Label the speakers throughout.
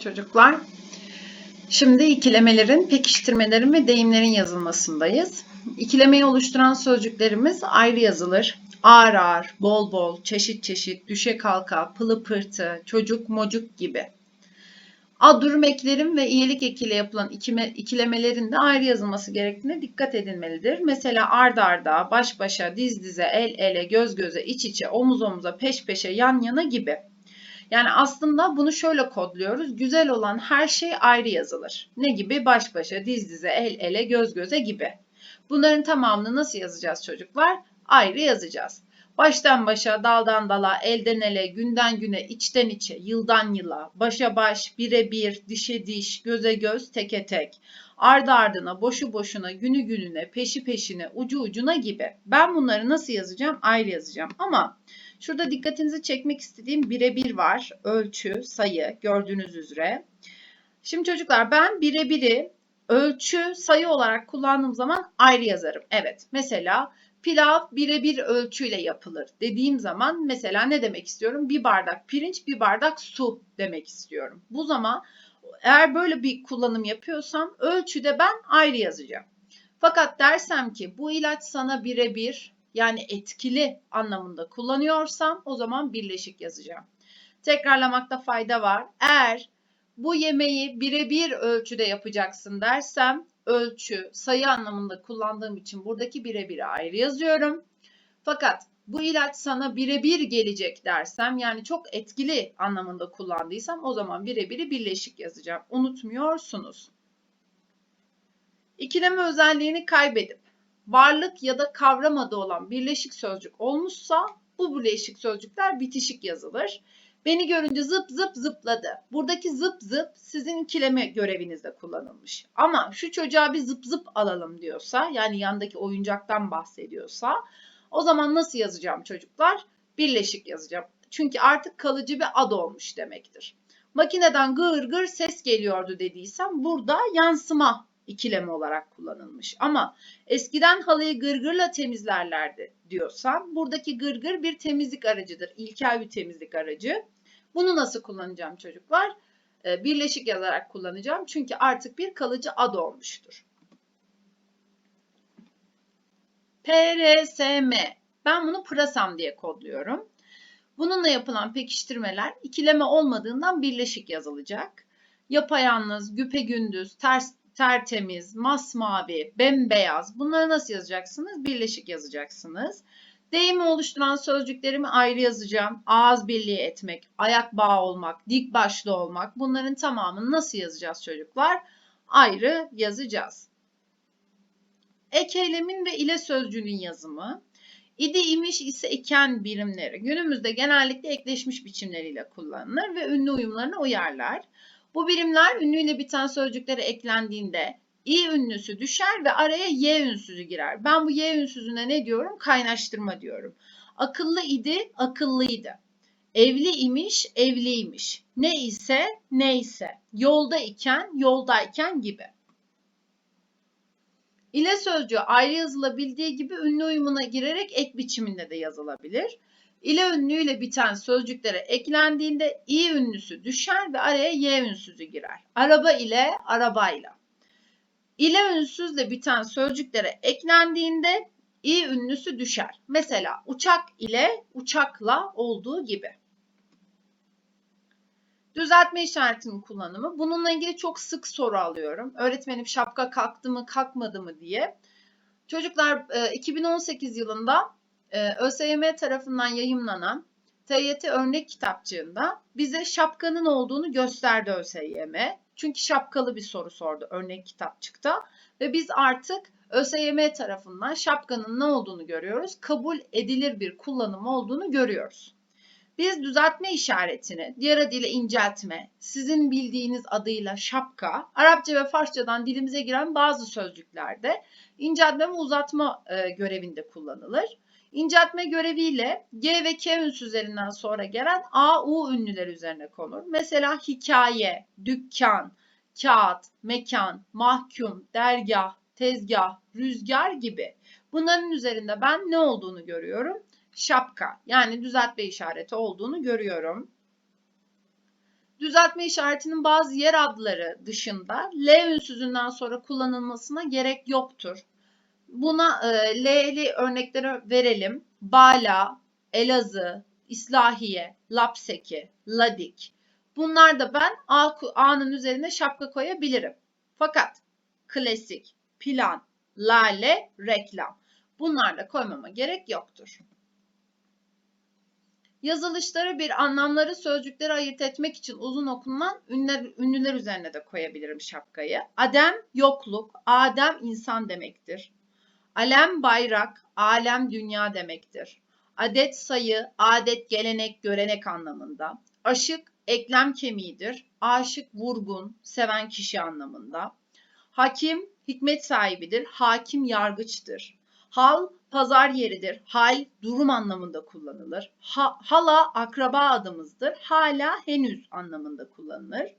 Speaker 1: Çocuklar. Şimdi ikilemelerin, pekiştirmelerin ve deyimlerin yazılmasındayız. İkilemeyi oluşturan sözcüklerimiz ayrı yazılır. Ağır ağır, bol bol, çeşit çeşit, düşe kalka, pılı pırtı, çocuk mocuk gibi. Ad durum ve iyilik ekiyle yapılan ikilemelerin de ayrı yazılması gerektiğine dikkat edilmelidir. Mesela ard arda, baş başa, diz dize, el ele, göz göze, iç içe, omuz omuza, peş peşe, yan yana gibi. Yani aslında bunu şöyle kodluyoruz. Güzel olan her şey ayrı yazılır. Ne gibi? Baş başa, diz dize, el ele, göz göze gibi. Bunların tamamını nasıl yazacağız çocuklar? Ayrı yazacağız. Baştan başa, daldan dala, elden ele, günden güne, içten içe, yıldan yıla, başa baş, bire bir, dişe diş, göze göz, teke tek, ardı ardına, boşu boşuna, günü gününe, peşi peşine, ucu ucuna gibi. Ben bunları nasıl yazacağım? Ayrı yazacağım. Ama şurada dikkatinizi çekmek istediğim birebir var. Ölçü, sayı gördüğünüz üzere. Şimdi çocuklar ben birebiri ölçü, sayı olarak kullandığım zaman ayrı yazarım. Evet mesela pilav birebir ölçüyle yapılır dediğim zaman mesela ne demek istiyorum? Bir bardak pirinç, bir bardak su demek istiyorum. Bu zaman eğer böyle bir kullanım yapıyorsam ölçüde ben ayrı yazacağım. Fakat dersem ki bu ilaç sana birebir yani etkili anlamında kullanıyorsam o zaman birleşik yazacağım. Tekrarlamakta fayda var. Eğer bu yemeği birebir ölçüde yapacaksın dersem ölçü, sayı anlamında kullandığım için buradaki birebiri ayrı yazıyorum. Fakat bu ilaç sana birebir gelecek dersem yani çok etkili anlamında kullandıysam o zaman birebiri birleşik yazacağım. Unutmuyorsunuz. İkileme özelliğini kaybedip varlık ya da kavram adı olan birleşik sözcük olmuşsa bu birleşik sözcükler bitişik yazılır. Beni görünce zıp zıp zıpladı. Buradaki zıp zıp sizin ikileme görevinizde kullanılmış. Ama şu çocuğa bir zıp zıp alalım diyorsa yani yandaki oyuncaktan bahsediyorsa o zaman nasıl yazacağım çocuklar? Birleşik yazacağım. Çünkü artık kalıcı bir ad olmuş demektir. Makineden gır gır ses geliyordu dediysem burada yansıma ikileme olarak kullanılmış. Ama eskiden halıyı gırgırla temizlerlerdi diyorsam buradaki gırgır bir temizlik aracıdır. İlkel bir temizlik aracı. Bunu nasıl kullanacağım çocuklar? Birleşik yazarak kullanacağım. Çünkü artık bir kalıcı ad olmuştur. PRSM. Ben bunu pırasam diye kodluyorum. Bununla yapılan pekiştirmeler ikileme olmadığından birleşik yazılacak. Yapayalnız, güpegündüz, ters tertemiz, masmavi, bembeyaz. Bunları nasıl yazacaksınız? Birleşik yazacaksınız. Deyimi oluşturan sözcüklerimi ayrı yazacağım. Ağız birliği etmek, ayak bağı olmak, dik başlı olmak. Bunların tamamını nasıl yazacağız çocuklar? Ayrı yazacağız. Ek eylemin ve ile sözcüğünün yazımı. İdi imiş ise iken birimleri günümüzde genellikle ekleşmiş biçimleriyle kullanılır ve ünlü uyumlarına uyarlar. Bu birimler ünlüyle biten sözcüklere eklendiğinde i ünlüsü düşer ve araya y ünsüzü girer. Ben bu y ünsüzüne ne diyorum? Kaynaştırma diyorum. Akıllı idi, akıllıydı. Evli imiş, evliymiş. Ne ise, neyse. Yolda iken, yoldayken gibi. İle sözcüğü ayrı yazılabildiği gibi ünlü uyumuna girerek ek biçiminde de yazılabilir. İle ünlüyle biten sözcüklere eklendiğinde i ünlüsü düşer ve araya y ünsüzü girer. Araba ile arabayla. İle ünsüzle biten sözcüklere eklendiğinde i ünlüsü düşer. Mesela uçak ile uçakla olduğu gibi. Düzeltme işaretinin kullanımı. Bununla ilgili çok sık soru alıyorum. Öğretmenim şapka kalktı mı kalkmadı mı diye. Çocuklar 2018 yılında ÖSYM tarafından yayımlanan TYT örnek kitapçığında bize şapkanın olduğunu gösterdi ÖSYM. Çünkü şapkalı bir soru sordu örnek kitapçıkta ve biz artık ÖSYM tarafından şapkanın ne olduğunu görüyoruz. Kabul edilir bir kullanım olduğunu görüyoruz. Biz düzeltme işaretini diğer adıyla inceltme, sizin bildiğiniz adıyla şapka, Arapça ve Farsçadan dilimize giren bazı sözcüklerde inceltme ve uzatma görevinde kullanılır. İnceltme göreviyle G ve K ünsüzlerinden sonra gelen A, U ünlüler üzerine konur. Mesela hikaye, dükkan, kağıt, mekan, mahkum, dergah, tezgah, rüzgar gibi. Bunların üzerinde ben ne olduğunu görüyorum? Şapka yani düzeltme işareti olduğunu görüyorum. Düzeltme işaretinin bazı yer adları dışında L ünsüzünden sonra kullanılmasına gerek yoktur. Buna e, L'li örnekleri verelim. Bala, Elazığ, İslahiye, Lapseki, Ladik. Bunlar da ben A'nın üzerine şapka koyabilirim. Fakat klasik, plan, lale, reklam. Bunlarla koymama gerek yoktur. Yazılışları bir anlamları sözcükleri ayırt etmek için uzun okunan ünlüler, ünlüler üzerine de koyabilirim şapkayı. Adem yokluk, Adem insan demektir. Alem bayrak, alem dünya demektir. Adet sayı, adet gelenek, görenek anlamında. Aşık eklem kemiğidir. Aşık vurgun, seven kişi anlamında. Hakim hikmet sahibidir. Hakim yargıçtır. Hal pazar yeridir. Hal durum anlamında kullanılır. Ha, hala akraba adımızdır. Hala henüz anlamında kullanılır.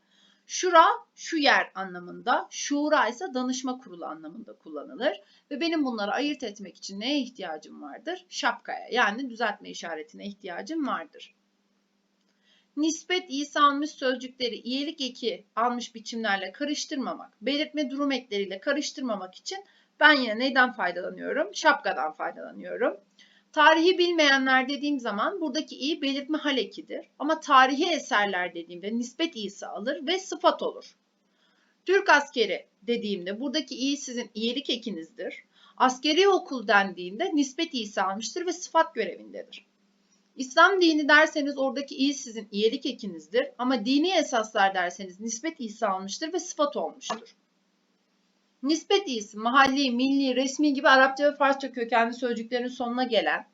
Speaker 1: Şura şu yer anlamında, şura ise danışma kurulu anlamında kullanılır. Ve benim bunları ayırt etmek için neye ihtiyacım vardır? Şapkaya yani düzeltme işaretine ihtiyacım vardır. Nispet iyisi almış sözcükleri iyilik eki almış biçimlerle karıştırmamak, belirtme durum ekleriyle karıştırmamak için ben yine neyden faydalanıyorum? Şapkadan faydalanıyorum. Tarihi bilmeyenler dediğim zaman buradaki iyi belirtme hal ekidir. Ama tarihi eserler dediğimde nispet iyisi alır ve sıfat olur. Türk askeri dediğimde buradaki iyi sizin iyilik ekinizdir. Askeri okul dendiğinde nispet iyisi almıştır ve sıfat görevindedir. İslam dini derseniz oradaki iyi sizin iyilik ekinizdir. Ama dini esaslar derseniz nispet iyisi almıştır ve sıfat olmuştur. Nispet iyisi mahalli, milli, resmi gibi Arapça ve Farsça kökenli sözcüklerin sonuna gelen,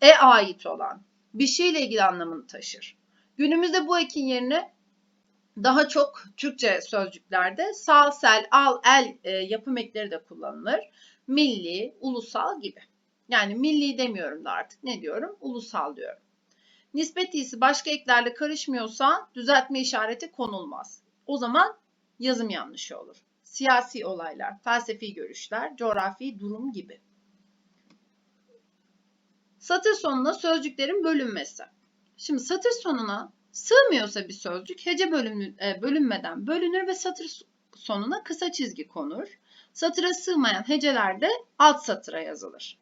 Speaker 1: e ait olan bir şeyle ilgili anlamını taşır. Günümüzde bu ekin yerine daha çok Türkçe sözcüklerde sal, sel, al, el e, yapım ekleri de kullanılır. Milli, ulusal gibi. Yani milli demiyorum da artık ne diyorum? Ulusal diyorum. Nispet iyisi başka eklerle karışmıyorsa düzeltme işareti konulmaz. O zaman yazım yanlışı olur siyasi olaylar, felsefi görüşler, coğrafi durum gibi. Satır sonuna sözcüklerin bölünmesi. Şimdi satır sonuna sığmıyorsa bir sözcük hece e, bölünmeden bölünür ve satır sonuna kısa çizgi konur. Satıra sığmayan heceler de alt satıra yazılır.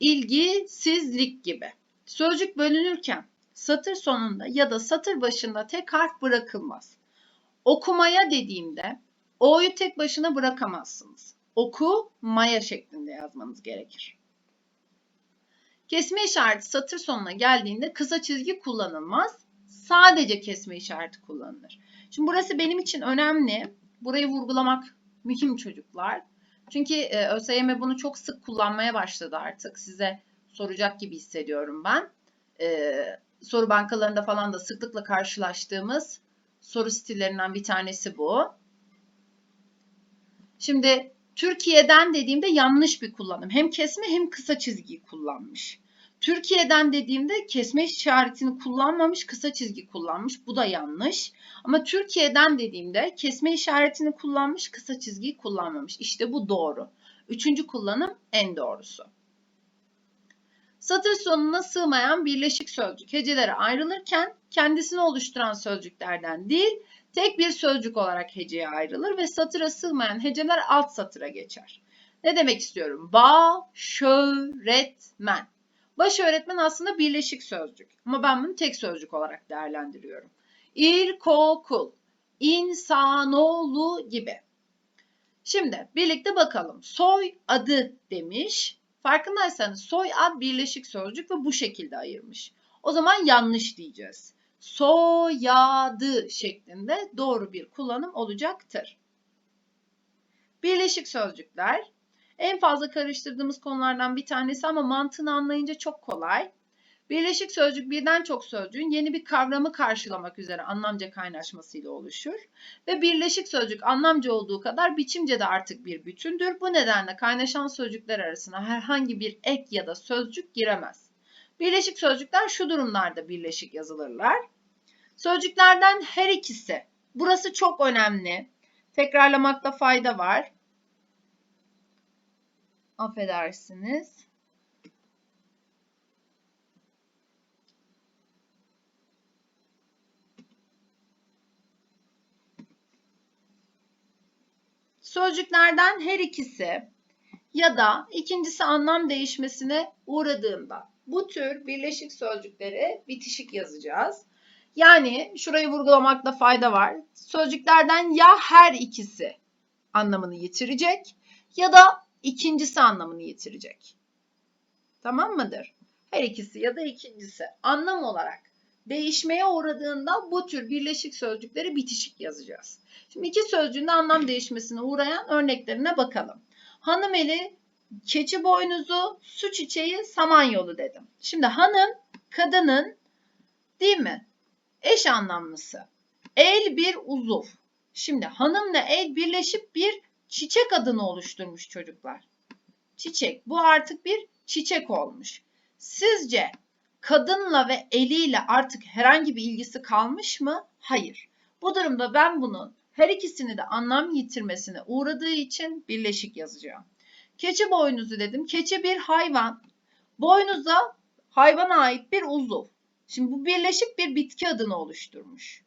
Speaker 1: İlgisizlik gibi. Sözcük bölünürken satır sonunda ya da satır başında tek harf bırakılmaz. Okumaya dediğimde O'yu tek başına bırakamazsınız. Oku maya şeklinde yazmanız gerekir. Kesme işareti satır sonuna geldiğinde kısa çizgi kullanılmaz. Sadece kesme işareti kullanılır. Şimdi burası benim için önemli. Burayı vurgulamak mühim çocuklar. Çünkü e, ÖSYM bunu çok sık kullanmaya başladı artık. Size soracak gibi hissediyorum ben. E, soru bankalarında falan da sıklıkla karşılaştığımız soru stillerinden bir tanesi bu. Şimdi Türkiye'den dediğimde yanlış bir kullanım. Hem kesme hem kısa çizgiyi kullanmış. Türkiye'den dediğimde kesme işaretini kullanmamış, kısa çizgi kullanmış. Bu da yanlış. Ama Türkiye'den dediğimde kesme işaretini kullanmış, kısa çizgiyi kullanmamış. İşte bu doğru. Üçüncü kullanım en doğrusu. Satır sonuna sığmayan birleşik sözcük hecelere ayrılırken kendisini oluşturan sözcüklerden değil, tek bir sözcük olarak heceye ayrılır ve satıra sığmayan heceler alt satıra geçer. Ne demek istiyorum? Ba, şöğretmen. Baş öğretmen aslında birleşik sözcük ama ben bunu tek sözcük olarak değerlendiriyorum. İlkokul, insanoğlu gibi. Şimdi birlikte bakalım. Soy adı demiş. Farkındaysanız soy ad birleşik sözcük ve bu şekilde ayırmış. O zaman yanlış diyeceğiz soyadı şeklinde doğru bir kullanım olacaktır. Birleşik sözcükler en fazla karıştırdığımız konulardan bir tanesi ama mantığını anlayınca çok kolay. Birleşik sözcük birden çok sözcüğün yeni bir kavramı karşılamak üzere anlamca kaynaşmasıyla oluşur. Ve birleşik sözcük anlamca olduğu kadar biçimce de artık bir bütündür. Bu nedenle kaynaşan sözcükler arasına herhangi bir ek ya da sözcük giremez. Birleşik sözcükler şu durumlarda birleşik yazılırlar. Sözcüklerden her ikisi. Burası çok önemli. Tekrarlamakta fayda var. Affedersiniz. Sözcüklerden her ikisi ya da ikincisi anlam değişmesine uğradığında bu tür birleşik sözcükleri bitişik yazacağız. Yani şurayı vurgulamakta fayda var. Sözcüklerden ya her ikisi anlamını yitirecek ya da ikincisi anlamını yitirecek. Tamam mıdır? Her ikisi ya da ikincisi anlam olarak değişmeye uğradığında bu tür birleşik sözcükleri bitişik yazacağız. Şimdi iki sözcüğün de anlam değişmesine uğrayan örneklerine bakalım. Hanımeli, keçi boynuzu, su çiçeği, samanyolu dedim. Şimdi hanım, kadının değil mi? Eş anlamlısı. El bir uzuv. Şimdi hanımla el birleşip bir çiçek adını oluşturmuş çocuklar. Çiçek. Bu artık bir çiçek olmuş. Sizce kadınla ve eliyle artık herhangi bir ilgisi kalmış mı? Hayır. Bu durumda ben bunun her ikisini de anlam yitirmesine uğradığı için birleşik yazacağım. Keçi boynuzu dedim. Keçi bir hayvan. Boynuza hayvana ait bir uzuv. Şimdi bu birleşik bir bitki adını oluşturmuş.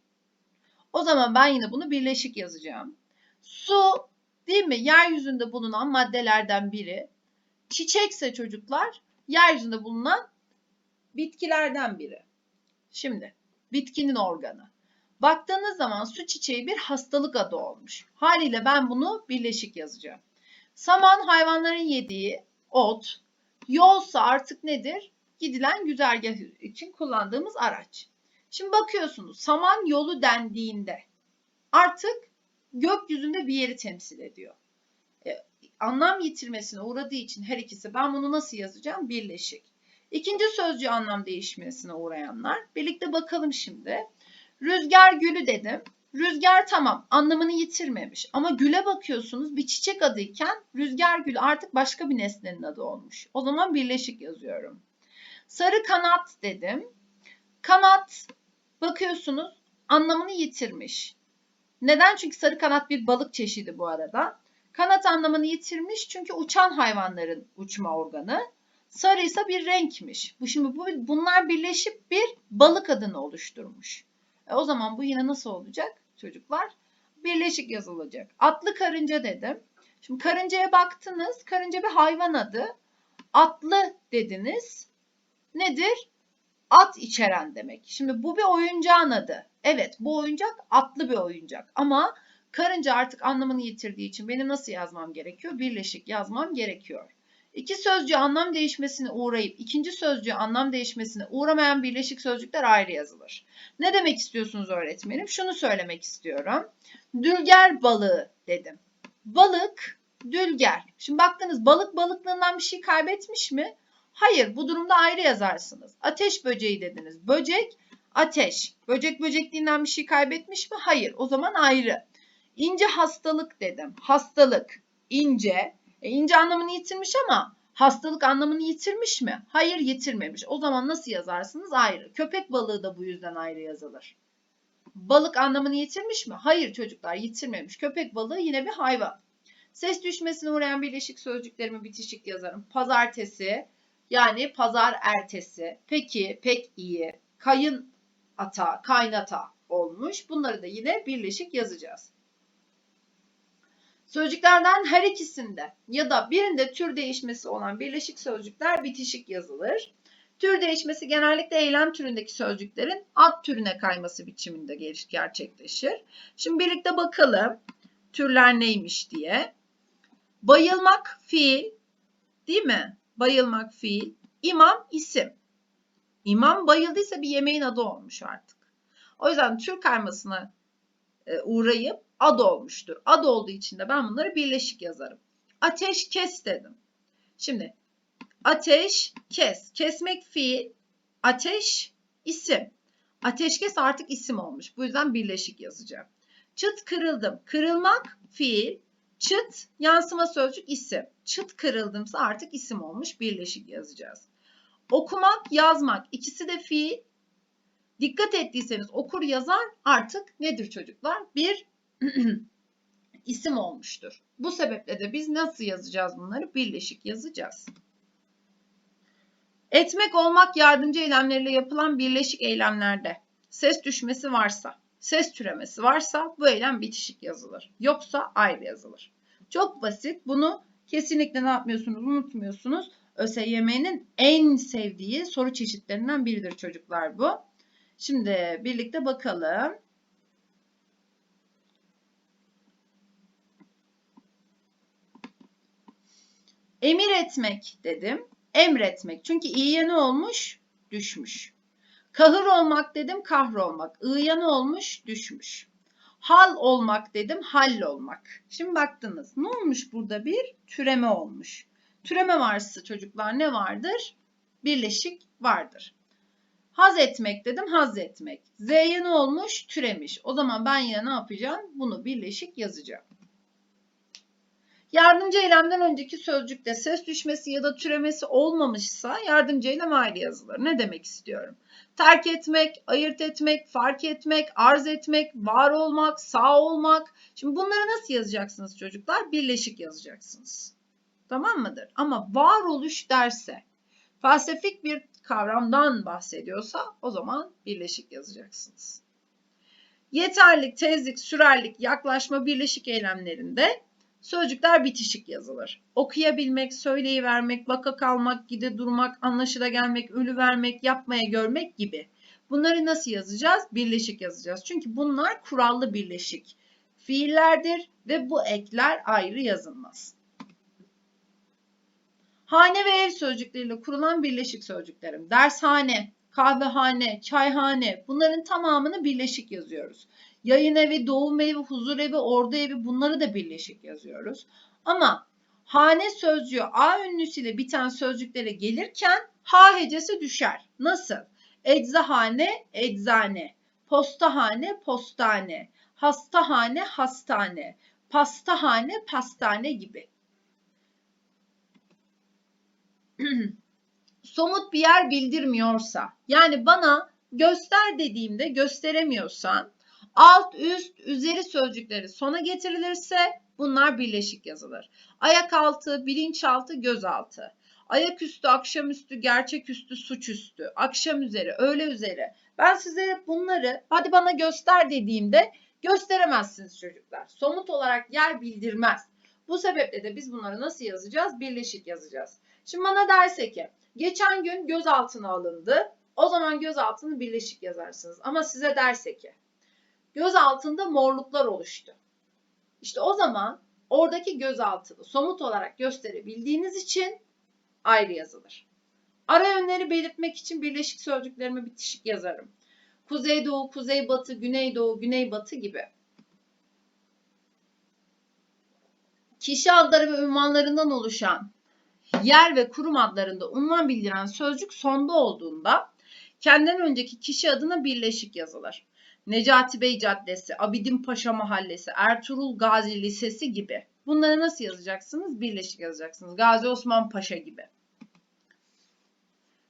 Speaker 1: O zaman ben yine bunu birleşik yazacağım. Su değil mi? Yeryüzünde bulunan maddelerden biri. Çiçekse çocuklar yeryüzünde bulunan bitkilerden biri. Şimdi bitkinin organı. Baktığınız zaman su çiçeği bir hastalık adı olmuş. Haliyle ben bunu birleşik yazacağım. Saman hayvanların yediği ot. Yolsa artık nedir? Gidilen güzergah için kullandığımız araç. Şimdi bakıyorsunuz saman yolu dendiğinde artık gökyüzünde bir yeri temsil ediyor. E, anlam yitirmesine uğradığı için her ikisi ben bunu nasıl yazacağım? Birleşik. İkinci sözcüğü anlam değişmesine uğrayanlar. Birlikte bakalım şimdi. Rüzgar gülü dedim. Rüzgar tamam anlamını yitirmemiş ama güle bakıyorsunuz bir çiçek adıyken rüzgar gülü artık başka bir nesnenin adı olmuş. O zaman birleşik yazıyorum. Sarı kanat dedim. Kanat bakıyorsunuz anlamını yitirmiş. Neden? Çünkü sarı kanat bir balık çeşidi bu arada. Kanat anlamını yitirmiş çünkü uçan hayvanların uçma organı. Sarı ise bir renkmiş. Bu şimdi bu bunlar birleşip bir balık adını oluşturmuş. E, o zaman bu yine nasıl olacak çocuklar? Birleşik yazılacak. Atlı karınca dedim. Şimdi karıncaya baktınız. Karınca bir hayvan adı. Atlı dediniz. Nedir? At içeren demek. Şimdi bu bir oyuncağın adı. Evet bu oyuncak atlı bir oyuncak. Ama karınca artık anlamını yitirdiği için benim nasıl yazmam gerekiyor? Birleşik yazmam gerekiyor. İki sözcüğü anlam değişmesine uğrayıp ikinci sözcüğü anlam değişmesine uğramayan birleşik sözcükler ayrı yazılır. Ne demek istiyorsunuz öğretmenim? Şunu söylemek istiyorum. Dülger balığı dedim. Balık, dülger. Şimdi baktınız balık balıklığından bir şey kaybetmiş mi? Hayır, bu durumda ayrı yazarsınız. Ateş böceği dediniz. Böcek, ateş. Böcek böcekliğinden bir şey kaybetmiş mi? Hayır, o zaman ayrı. İnce hastalık dedim. Hastalık, ince. E, ince anlamını yitirmiş ama hastalık anlamını yitirmiş mi? Hayır, yitirmemiş. O zaman nasıl yazarsınız? Ayrı. Köpek balığı da bu yüzden ayrı yazılır. Balık anlamını yitirmiş mi? Hayır çocuklar, yitirmemiş. Köpek balığı yine bir hayvan. Ses düşmesine uğrayan birleşik sözcüklerimi bitişik yazarım. Pazartesi, yani pazar ertesi. Peki, pek iyi. Kayın ata, kaynata olmuş. Bunları da yine birleşik yazacağız. Sözcüklerden her ikisinde ya da birinde tür değişmesi olan birleşik sözcükler bitişik yazılır. Tür değişmesi genellikle eylem türündeki sözcüklerin ad türüne kayması biçiminde gerçekleşir. Şimdi birlikte bakalım türler neymiş diye. Bayılmak fiil değil mi? Bayılmak fiil. İmam isim. İmam bayıldıysa bir yemeğin adı olmuş artık. O yüzden tür kaymasına e, uğrayıp ad olmuştur. Ad olduğu için de ben bunları birleşik yazarım. Ateş kes dedim. Şimdi ateş kes. Kesmek fiil. Ateş isim. Ateşkes artık isim olmuş. Bu yüzden birleşik yazacağım. Çıt kırıldım. Kırılmak fiil. Çıt yansıma sözcük isim. Çıt kırıldımsa artık isim olmuş. Birleşik yazacağız. Okumak, yazmak ikisi de fiil. Dikkat ettiyseniz okur yazar artık nedir çocuklar? Bir isim olmuştur. Bu sebeple de biz nasıl yazacağız bunları? Birleşik yazacağız. Etmek, olmak yardımcı eylemleriyle yapılan birleşik eylemlerde ses düşmesi varsa, ses türemesi varsa bu eylem bitişik yazılır. Yoksa ayrı yazılır. Çok basit. Bunu kesinlikle ne yapmıyorsunuz? Unutmuyorsunuz. ÖSYM'nin en sevdiği soru çeşitlerinden biridir çocuklar bu. Şimdi birlikte bakalım. Emir etmek dedim. Emretmek. Çünkü iyiye ne olmuş? Düşmüş. Kahır olmak dedim. Kahrolmak. I'ya ne olmuş? Düşmüş. Hal olmak dedim. Hall olmak. Şimdi baktınız. Ne olmuş burada? Bir türeme olmuş. Türeme varsa çocuklar ne vardır? Birleşik vardır. Haz etmek dedim. Haz etmek. Z'ye ne olmuş? Türemiş. O zaman ben yine ne yapacağım? Bunu birleşik yazacağım. Yardımcı eylemden önceki sözcükte ses düşmesi ya da türemesi olmamışsa yardımcı eylem ayrı yazılır. Ne demek istiyorum? Terk etmek, ayırt etmek, fark etmek, arz etmek, var olmak, sağ olmak. Şimdi bunları nasıl yazacaksınız çocuklar? Birleşik yazacaksınız. Tamam mıdır? Ama varoluş derse, felsefik bir kavramdan bahsediyorsa o zaman birleşik yazacaksınız. Yeterlik, tezlik, sürerlik, yaklaşma birleşik eylemlerinde Sözcükler bitişik yazılır. Okuyabilmek, söyleyivermek, vaka kalmak, gide durmak, anlaşıla gelmek, ölü vermek, yapmaya görmek gibi. Bunları nasıl yazacağız? Birleşik yazacağız. Çünkü bunlar kurallı birleşik fiillerdir ve bu ekler ayrı yazılmaz. Hane ve ev sözcükleriyle kurulan birleşik sözcüklerim. Dershane, kahvehane, çayhane bunların tamamını birleşik yazıyoruz. Yayın evi, doğum evi, huzur evi, ordu evi bunları da birleşik yazıyoruz. Ama hane sözcüğü A ünlüsüyle biten sözcüklere gelirken H hecesi düşer. Nasıl? Eczahane, eczane. Postahane, postane. Hastahane, hastane. Pastahane, pastane gibi. Somut bir yer bildirmiyorsa, yani bana göster dediğimde gösteremiyorsan alt, üst, üzeri sözcükleri sona getirilirse bunlar birleşik yazılır. Ayak altı, bilinçaltı, gözaltı. Ayaküstü, akşamüstü, gerçeküstü, suçüstü, akşam üzeri, öğle üzeri. Ben size bunları hadi bana göster dediğimde gösteremezsiniz çocuklar. Somut olarak yer bildirmez. Bu sebeple de biz bunları nasıl yazacağız? Birleşik yazacağız. Şimdi bana derse ki geçen gün gözaltına alındı. O zaman gözaltını birleşik yazarsınız. Ama size derse ki göz altında morluklar oluştu. İşte o zaman oradaki göz altını somut olarak gösterebildiğiniz için ayrı yazılır. Ara yönleri belirtmek için birleşik sözcüklerime bitişik yazarım. Kuzeydoğu, kuzeybatı, güneydoğu, güneybatı gibi. Kişi adları ve ünvanlarından oluşan yer ve kurum adlarında unvan bildiren sözcük sonda olduğunda kendinden önceki kişi adına birleşik yazılır. Necati Bey Caddesi, Abidin Paşa Mahallesi, Ertuğrul Gazi Lisesi gibi. Bunları nasıl yazacaksınız? Birleşik yazacaksınız. Gazi Osman Paşa gibi.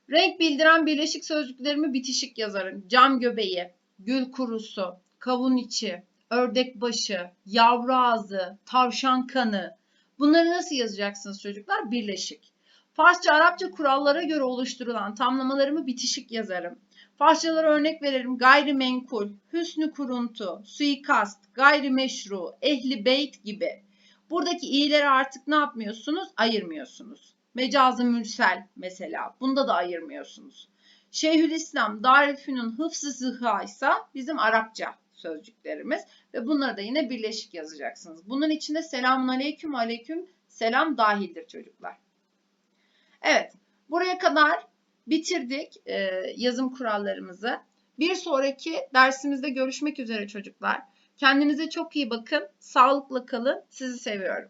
Speaker 1: Renk bildiren birleşik sözcüklerimi bitişik yazarım. Cam göbeği, gül kurusu, kavun içi, ördek başı, yavru ağzı, tavşan kanı. Bunları nasıl yazacaksınız çocuklar? Birleşik. Farsça, Arapça kurallara göre oluşturulan tamlamalarımı bitişik yazarım. Farsçalara örnek veririm. Gayrimenkul, hüsnü kuruntu, suikast, gayrimeşru, ehli beyt gibi. Buradaki iyileri artık ne yapmıyorsunuz? Ayırmıyorsunuz. Mecazı mürsel mesela. Bunda da ayırmıyorsunuz. Şeyhülislam, Darülfünun hıfzı zıha ise bizim Arapça sözcüklerimiz ve bunları da yine birleşik yazacaksınız. Bunun içinde selamun aleyküm aleyküm selam dahildir çocuklar. Evet, buraya kadar bitirdik e, yazım kurallarımızı. Bir sonraki dersimizde görüşmek üzere çocuklar. Kendinize çok iyi bakın. Sağlıkla kalın. Sizi seviyorum.